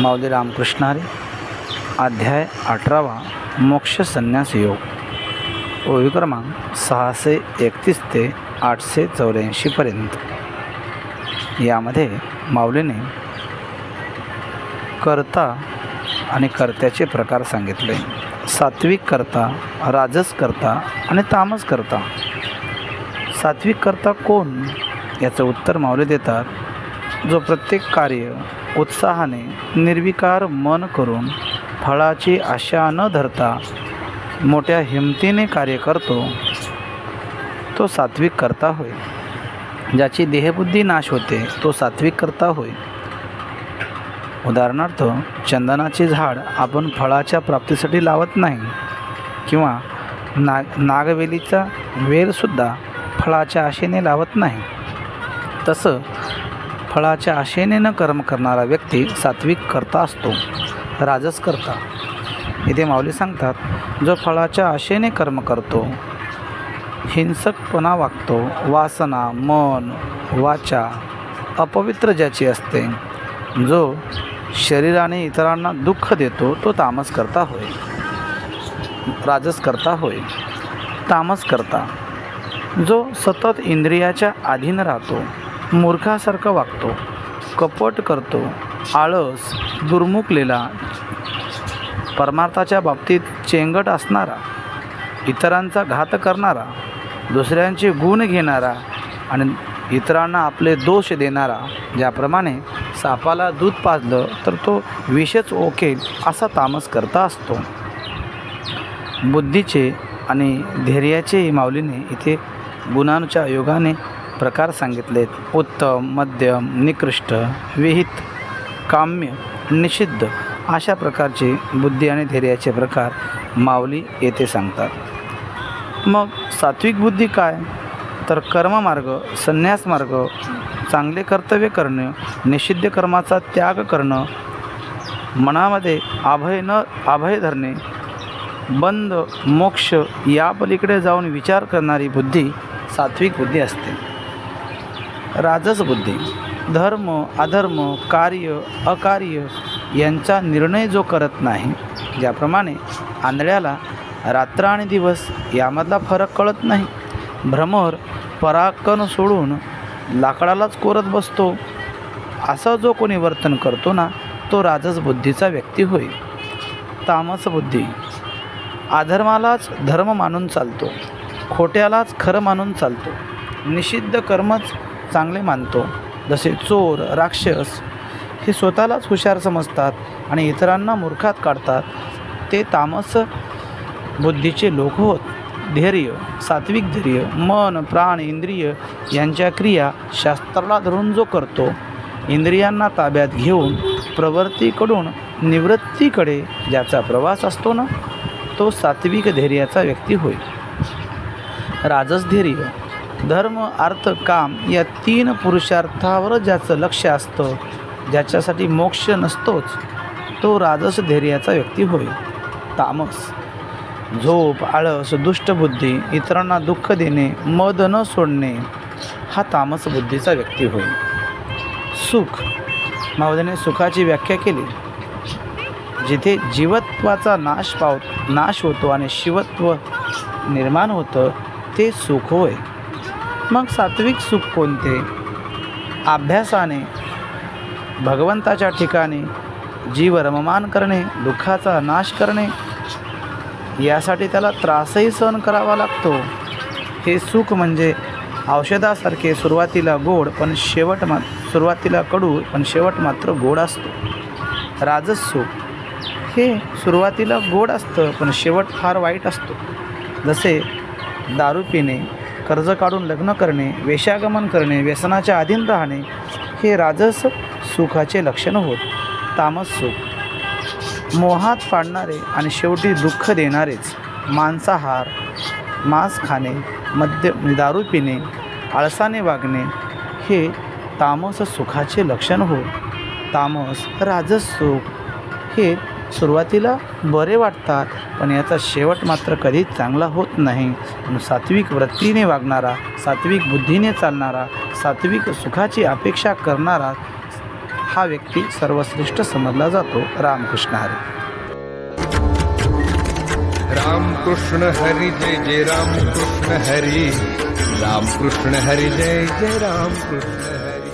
माऊली रामकृष्णारे अध्याय अठरावा मोक्ष संन्यास योग. ओवी क्रमांक सहाशे एकतीस ते आठशे चौऱ्याऐंशीपर्यंत यामध्ये माऊलीने कर्ता आणि कर्त्याचे प्रकार सांगितले. सात्विक कर्ता राजस करता आणि तामस करता. सात्विक कर्ता कोण? याचं उत्तर माऊली देतात जो प्रत्येक कार्य उत्साहाने निर्विकार मन करून फळाची आशा न धरता मोठ्या हिमतीने कार्य करतो तो सात्विक करता होय. ज्याची देहबुद्धी नाश होते तो सात्विक करता होय. उदाहरणार्थ चंदनाचे झाड आपण फळाच्या प्राप्तीसाठी लावत नाही किंवा नाग नागवेलीचा वेलसुद्धा फळाच्या आशेने लावत नाही. तसं फळाच्या आशेने न कर्म करणारा व्यक्ती सात्विक करता असतो राजस करता. इथे माऊली सांगतात जो फळाच्या आशेने कर्म करतो हिंसकपणा वागतो वासना मन वाचा अपवित्र ज्याची असते जो शरीराने इतरांना दुःख देतो तो तामस करता होय. राजस करता होय. तामस करता. जो सतत इंद्रियाच्या अधीन राहतो मूर्खासारखा वागतो. कपट करतो. आळस दुर्मुखलेला. परमार्थाच्या बाबतीत चेंगट असणारा. इतरांचा घात करणारा. दुसऱ्यांचे गुण घेणारा आणि इतरांना आपले दोष देणारा. ज्याप्रमाणे सापाला दूध पाजलं तर तो विषच ओकेल असा तामस करता असतो. बुद्धीचे आणि धैर्याचे माऊलीने इथे गुणांच्या योगाने प्रकार सांगितलेत. उत्तम मध्यम निकृष्ट विहित काम्य निषिद्ध अशा प्रकारचे बुद्धी आणि धैर्याचे प्रकार माऊली येथे सांगतात. मग सात्विक बुद्धी काय? तर कर्ममार्ग संन्यास मार्ग चांगले कर्तव्य करणं निषिद्ध कर्माचा त्याग करणं मनामध्ये अभय न अभय धरणे बंद मोक्ष या पलीकडे जाऊन विचार करणारी बुद्धी सात्विक बुद्धी असते. राजस बुद्धी धर्म अधर्म कार्य अकार्य यांचा निर्णय जो करत नाही ज्याप्रमाणे आंधळ्याला रात्र आणि दिवस यामधला फरक कळत नाही. भ्रमर पराकन सोडून लाकडालाच कोरत बसतो. असं जो कोणी वर्तन करतो ना तो राजस बुद्धीचा व्यक्ती होय. तामस बुद्धी अधर्मालाच धर्म मानून चालतो. खोट्यालाच खरं मानून चालतो. निषिद्ध कर्मच चांगले मानतो. जसे चोर राक्षस हे स्वतःलाच हुशार समजतात आणि इतरांना मूर्खात काढतात. ते तामस बुद्धीचे लोक होत. धैर्य सात्विक धैर्य मन प्राण इंद्रिय यांच्या क्रिया शास्त्राला धरून जो करतो इंद्रियांना ताब्यात घेऊन प्रवृत्तीकडून निवृत्तीकडे ज्याचा प्रवास असतो ना तो सात्विक धैर्याचा व्यक्ती होईल राजस धैर्य धर्म अर्थ काम या तीन पुरुषार्थावर ज्याचं लक्ष असतं ज्याच्यासाठी मोक्ष नसतोच तो राजस धैर्याचा व्यक्ती होय. तामस. झोप आळस दुष्टबुद्धी इतरांना दुःख देणे मद न सोडणे हा तामस बुद्धीचा व्यक्ती होय. सुख. मावदने सुखाची व्याख्या केली. जिथे जीवत्वाचा नाश पाव नाश होतो आणि शिवत्व निर्माण होतं ते सुख होय. मग सात्विक सुख कोणते? अभ्यासाने भगवंताच्या ठिकाणी जीव रममान करणे दुःखाचा नाश करणे यासाठी त्याला त्रासही सहन करावा लागतो. हे सुख म्हणजे औषधासारखे सुरुवातीला गोड पण शेवट मा सुरुवातीला कडू पण शेवट मात्र गोड असतो. राजसुख हे सुरुवातीला गोड असतं पण शेवट फार वाईट असतो. जसे दारू पिणे कर्ज काढून लग्न करणे वेशागमन करणे व्यसनाच्या अधीन राहणे हे राजस सुखाचे लक्षण होत. तामस सुख. मोहात पाडणारे आणि शेवटी दुःख देणारेच मांसाहार मांस खाणे मद्य दारू पिणे आळसाने वागणे हे तामस सुखाचे लक्षण होत. तामस राजस सुख. हे सुरुवातीला बरे वाटतात पण याचा शेवट मात्र कधीच चांगला होत नाही. म्हणून सात्विक वृत्तीने वागणारा सात्विक बुद्धीने चालणारा सात्विक सुखाची अपेक्षा करणारा हा व्यक्ती सर्वश्रेष्ठ समजला जातो. रामकृष्ण हरी. रामकृष्ण हरि हरी जय जय राम कृष्ण हरी. रामकृष्ण हरि हरी जय जय राम कृष्ण हरी.